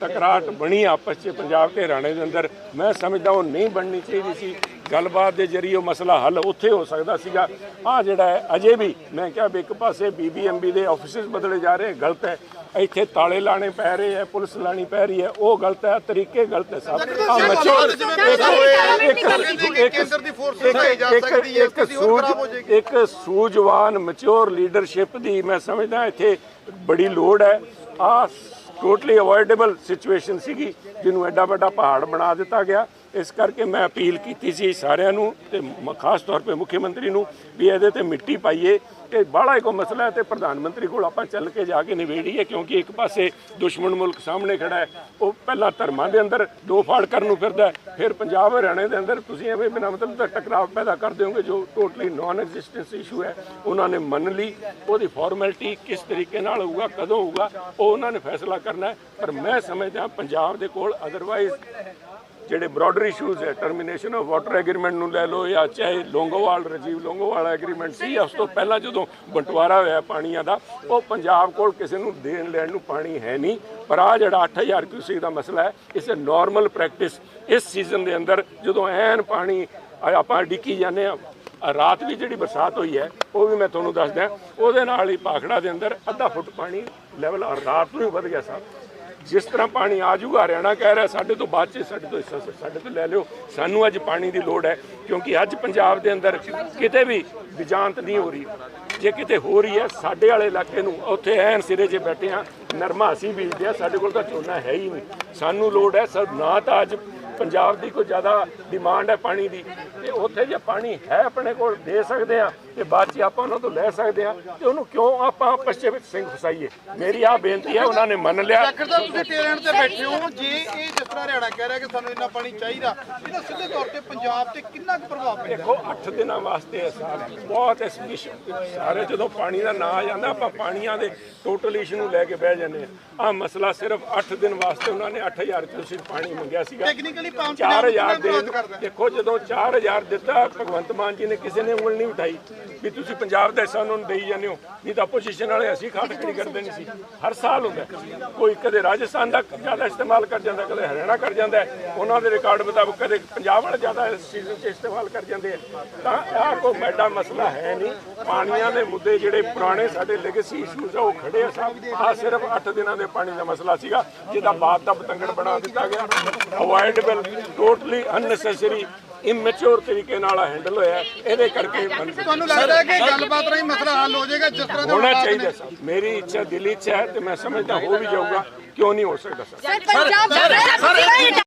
ਟਕਰਾਟ ਬਣੀ ਆਪਸ 'ਚ ਪੰਜਾਬ ਤੇ ਹਰਿਆਣੇ ਦੇ ਅੰਦਰ, ਮੈਂ ਸਮਝਦਾ ਉਹ ਨਹੀਂ ਬਣਨੀ ਚਾਹੀਦੀ ਸੀ। ਗੱਲਬਾਤ ਦੇ ਜਰੀਏ ਉਹ ਮਸਲਾ ਹੱਲ ਉੱਥੇ ਹੋ ਸਕਦਾ ਸੀਗਾ। ਆ ਜਿਹੜਾ ਹੈ ਅਜੇ ਵੀ ਮੈਂ ਕਿਹਾ ਵੀ ਇੱਕ ਪਾਸੇ ਬੀਬੀਐਮਬੀ ਦੇ ਆਫਿਸਿਸ ਬਦਲੇ ਜਾ ਰਹੇ ਗਲਤ ਹੈ। ਇੱਥੇ ਤਾਲੇ ਲਾਣੇ ਪੈ ਰਹੇ ਹੈ ਪੁਲਿਸ ਲਾਣੀ ਪੈ ਰਹੀ ਹੈ ਉਹ ਗਲਤ ਹੈ ਤਰੀਕੇ ਗਲਤ ਹੈ ਸਭ। ਆ ਮਚੋਰ ਇੱਕ ਸੂਝਵਾਨ ਮੈਚੁਰ ਲੀਡਰਸ਼ਿਪ ਦੀ ਮੈਂ ਸਮਝਦਾ ਇੱਥੇ ਬੜੀ ਲੋੜ ਹੈ। ਆ ਟੋਟਲੀ ਅਵੋਇਡੇਬਲ ਸਿਚੁਏਸ਼ਨ ਸੀਗੀ ਜਿਹਨੂੰ ਐਡਾ ਵੱਡਾ ਪਹਾੜ ਬਣਾ ਦਿੱਤਾ ਗਿਆ। ਇਸ ਕਰਕੇ ਮੈਂ ਅਪੀਲ ਕੀਤੀ ਸੀ ਸਾਰਿਆਂ ਨੂੰ ਤੇ ਮ- ਖਾਸ ਤੌਰ ਤੇ ਮੁੱਖ ਮੰਤਰੀ ਨੂੰ ਵੀ ਇਹਦੇ ਤੇ ਮਿੱਟੀ ਪਾਈਏ ਇਹ ਬਾਹਲਾ ਇੱਕ ਮਸਲਾ ਹੈ ਤੇ ਪ੍ਰਧਾਨ ਮੰਤਰੀ ਕੋਲ ਆਪਾਂ ਚੱਲ ਕੇ ਜਾ ਕੇ ਨਿਬੇੜੀਏ ਕਿਉਂਕਿ ਇੱਕ ਪਾਸੇ ਦੁਸ਼ਮਣ ਮੁਲਕ ਸਾਹਮਣੇ ਖੜਾ ਹੈ, ਉਹ ਪਹਿਲਾਂ ਧਰਮਾਂ ਦੇ ਅੰਦਰ ਦੋ ਫਾੜ ਕਰਨ ਨੂੰ ਫਿਰਦਾ ਫਿਰ ਪੰਜਾਬ ਹਰਿਆਣੇ ਦੇ ਅੰਦਰ ਤੁਸੀਂ ਐਵੇਂ ਬਿਨਾਂ ਮਤਲਬ ਦਾ ਟਕਰਾਅ ਪੈਦਾ ਕਰ ਦਿਓਗੇ ਜੋ ਟੋਟਲੀ ਨਾਨ ਐਗਜ਼ਿਸਟੈਂਸ ਇਸ਼ੂ ਹੈ, ਉਹਨਾਂ ਨੇ ਮੰਨ ਲਈ, ਉਹਦੀ ਫਾਰਮੈਲਿਟੀ ਕਿਸ ਤਰੀਕੇ ਨਾਲ ਹੋਊਗਾ, ਕਦੋਂ ਹੋਊਗਾ, ਉਹ ਉਹਨਾਂ ਨੇ ਫੈਸਲਾ ਕਰਨਾ ਪਰ ਮੈਂ ਸਮਝਦਾ ਪੰਜਾਬ ਦੇ ਕੋਲ ਅਦਰਵਾਈਜ਼ ਜਿਹੜੇ ਬ੍ਰੌਡਰ ਇਸ਼ੂਜ਼ ਹੈ ਟਰਮੀਨੇਸ਼ਨ ਆਫ ਵਾਟਰ ਐਗਰੀਮੈਂਟ ਨੂੰ ਲੈ ਲਓ ਜਾਂ ਚਾਹੇ ਲੋਂਗੋਵਾਲ, ਰਾਜੀਵ ਲੋਂਗੋਵਾਲ ਐਗਰੀਮੈਂਟ ਸੀ, ਉਸ ਤੋਂ ਪਹਿਲਾਂ ਜਦੋਂ ਬੰਟਵਾਰਾ ਹੋਇਆ ਪਾਣੀਆਂ ਦਾ, ਉਹ ਪੰਜਾਬ ਕੋਲ ਕਿਸੇ ਨੂੰ ਦੇਣ ਲੈਣ ਨੂੰ ਪਾਣੀ ਹੈ ਨਹੀਂ, ਪਰ ਆ ਜਿਹੜਾ 8000 ਕਿਊਸਿਕ ਦਾ ਮਸਲਾ ਹੈ ਇਸ ਨਾਰਮਲ ਪ੍ਰੈਕਟਿਸ ਇਸ ਸੀਜ਼ਨ ਦੇ ਅੰਦਰ ਜਦੋਂ ਐਨ ਪਾਣੀ ਆਪਾਂ ਡਿੱਕੀ ਜਾਂਦੇ ਆ ਰਾਤ ਵੀ ਜਿਹੜੀ ਬਰਸਾਤ ਹੋਈ ਹੈ, ਉਹ ਵੀ ਮੈਂ ਤੁਹਾਨੂੰ ਦੱਸਦਾ, ਉਹਦੇ ਨਾਲ ਹੀ ਪਾਖੜਾ ਦੇ ਅੰਦਰ ਅੱਧਾ ਫੁੱਟ ਪਾਣੀ ਲੈਵਲ ਰਾਤ ਨੂੰ ਹੀ ਵਧ ਗਿਆ ਸਾਹਿਬ ਜਿਸ ਤਰ੍ਹਾਂ ਪਾਣੀ ਆ ਜਾਊਗਾ, ਹਰਿਆਣਾ ਕਹਿ ਰਿਹਾ, ਸਾਡੇ ਤੋਂ ਬਾਅਦ ਚ, ਸਾਡੇ ਤੋਂ ਹਿੱਸਾ, ਸਾਡੇ ਤੋਂ ਲੈ ਲਿਓ। ਸਾਨੂੰ ਅੱਜ ਪਾਣੀ ਦੀ ਲੋੜ ਹੈ, ਕਿਉਂਕਿ ਅੱਜ ਪੰਜਾਬ ਦੇ ਅੰਦਰ ਕਿਤੇ ਵੀ ਵਿਜਾਂਤ ਨਹੀਂ ਹੋ ਰਹੀ। ਜੇ ਕਿਤੇ ਹੋ ਰਹੀ ਹੈ, ਸਾਡੇ ਵਾਲੇ ਇਲਾਕੇ ਨੂੰ ਉੱਥੇ ਐਨ ਸਿਰੇ 'ਚ ਬੈਠੇ ਆ ਨਰਮਾ ਅਸੀਂ ਬੀਜਦੇ ਆ ਸਾਡੇ ਕੋਲ ਤਾਂ ਝੋਨਾ ਹੈ ਹੀ ਨਹੀਂ। ਸਾਨੂੰ ਲੋੜ ਹੈ, ਸਰ, ਨਾ ਤਾਂ ਅੱਜ ਪੰਜਾਬ ਦੀ ਕੋਈ ਜ਼ਿਆਦਾ ਡਿਮਾਂਡ ਹੈ ਪਾਣੀ ਦੀ ਤੇ ਉੱਥੇ ਜੇ ਪਾਣੀ ਹੈ ਆਪਣੇ ਕੋਲ ਦੇ ਸਕਦੇ ਆ ਤੇ ਬਾਅਦ ਚ ਆਪਾਂ ਉਹਨਾਂ ਤੋਂ ਲੈ ਸਕਦੇ ਆ ਤੇ ਉਹਨੂੰ ਕਿਉਂ ਆਪਾਂ ਚ ਵਿੱਚ ਸਿੰਘ ਫਸਾਈਏ? ਮੇਰੀ ਆ ਬੇਨਤੀ ਹੈ ਉਹਨਾਂ ਨੇ ਮੰਨ ਲਿਆ। ਆਖਰ ਤਾਂ ਤੁਸੀਂ ਟੇਰਣ ਤੇ ਬੈਠੇ ਹੋ ਜੇ ਇਹ ਜਿਸ ਤਰ੍ਹਾਂ ਹਰਿਆਣਾ ਕਹਿ ਰਿਹਾ ਕਿ ਸਾਨੂੰ ਇੰਨਾ ਪਾਣੀ ਚਾਹੀਦਾ ਇਹਦਾ ਸਿੱਧੇ ਤੌਰ ਤੇ ਪੰਜਾਬ ਤੇ ਕਿੰਨਾ ਕੁ ਪ੍ਰਭਾਵ ਪੈਂਦਾ? ਦੇਖੋ 8 ਦਿਨਾਂ ਵਾਸਤੇ ਹੈ। ਸਾਰੇ ਬਹੁਤ ਐਸਪੀਸ਼ਨ ਸਾਰੇ ਜਦੋਂ ਪਾਣੀ ਦਾ ਨਾਂ ਆ ਜਾਂਦਾ ਆਪਾਂ ਪਾਣੀਆਂ ਦੇ ਟੋਟਲ ਇਸ਼ੂ ਨੂੰ ਲੈ ਕੇ ਬਹਿ ਜਾਂਦੇ ਆ ਆ ਮਸਲਾ ਸਿਰਫ 8 ਦਿਨ ਵਾਸਤੇ ਉਹਨਾਂ ਨੇ 8000 ਕਿਊਸਿਕ ਪਾਣੀ ਮੰਗਿਆ ਸੀਗਾ। ਟੈਕਨੀਕਲੀ 4000 ਨੂੰ ਦੇ ਦੇਖੋ ਜਦੋਂ 4000 ਦਿੱਤਾ ਭਗਵੰਤ ਮਾਨ ਜੀ ਨੇ ਕਿਸੇ ਨੇ ਉਂਗਲ ਨਹੀਂ ਉਠਾਈ ਵੀ ਤੁਸੀਂ ਪੰਜਾਬ ਦਾ ਹਿੱਸਾ ਉਹਨਾਂ ਨੂੰ ਦੇਈ ਜਾਂਦੇ ਹੋ। ਨਹੀਂ ਤਾਂ ਆਪੋਜੀਸ਼ਨ ਵਾਲੇ ਅਸੀਂ ਖਾਟ ਖੜੀ ਕਰਦੇ ਨਹੀਂ ਸੀ। ਹਰ ਸਾਲ ਹੁੰਦਾ। ਕੋਈ ਕਦੇ ਰਾਜਸਥਾਨ ਦਾ ਜ਼ਿਆਦਾ ਇਸਤੇਮਾਲ ਕਰ ਜਾਂਦਾ ਕਦੇ ਹਰਿਆਣਾ ਕਰ ਜਾਂਦਾ। ਉਹਨਾਂ ਦੇ ਰਿਕਾਰਡ ਮੁਤਾਬਕ ਕਦੇ ਪੰਜਾਬ ਵਾਲੇ ਜ਼ਿਆਦਾ ਇਸ ਸੀਜ਼ਨ 'ਚ ਇਸਤੇਮਾਲ ਕਰ ਜਾਂਦੇ ਆ। ਤਾਂ ਆਹ ਕੋਈ ਮੈਡਾ ਮਸਲਾ ਹੈ ਨਹੀਂ। ਪਾਣੀਆਂ ਦੇ ਮੁੱਦੇ ਜਿਹੜੇ ਪੁਰਾਣੇ ਸਾਡੇ ਲੈਗੇਸੀ ਇਸ਼ੂਜ਼ ਆ ਉਹ ਖੜੇ ਆ ਸਾਹਿਬ ਆ ਸਿਰਫ 8 ਦਿਨਾਂ ਦੇ ਪਾਣੀ ਦਾ ਮਸਲਾ ਸੀਗਾ ਜਿਹਦਾ ਬਾਤ ਦਾ ਬਤੰਗੜ ਬਣਾ ਦਿੱਤਾ ਗਿਆ। ਅਵੋਇਡੇਬਲ ਟੋਟਲੀ ਅਨਨੈਸੈਸਰੀ ਇਮੈਚੁਰ ਤਰੀਕੇ ਨਾਲ ਹੈਂਡਲ ਹੋਇਆ। ਇਹਦੇ ਕਰਕੇ ਤੁਹਾਨੂੰ ਲੱਗਦਾ ਹੈ ਕਿ ਗੱਲਬਾਤ ਰਾਹੀਂ ਮਸਲਾ ਹੱਲ ਹੋ ਜਾਏਗਾ ਜਿਸ ਤਰ੍ਹਾਂ ਦੇ ਹੋਣਾ? ਚਾਹੀਦਾ ਸਰ ਮੇਰੀ ਇੱਛਾ ਦਿਲੀ ਇੱਛਾ ਹੈ ਤੇ ਮੈਂ ਸਮਝਦਾ ਹੋ ਵੀ ਜਾਊਗਾ ਕਿਉਂ ਨਹੀਂ ਹੋ ਸਕਦਾ ਸਰ ਸਰ ਪੰਜਾਬ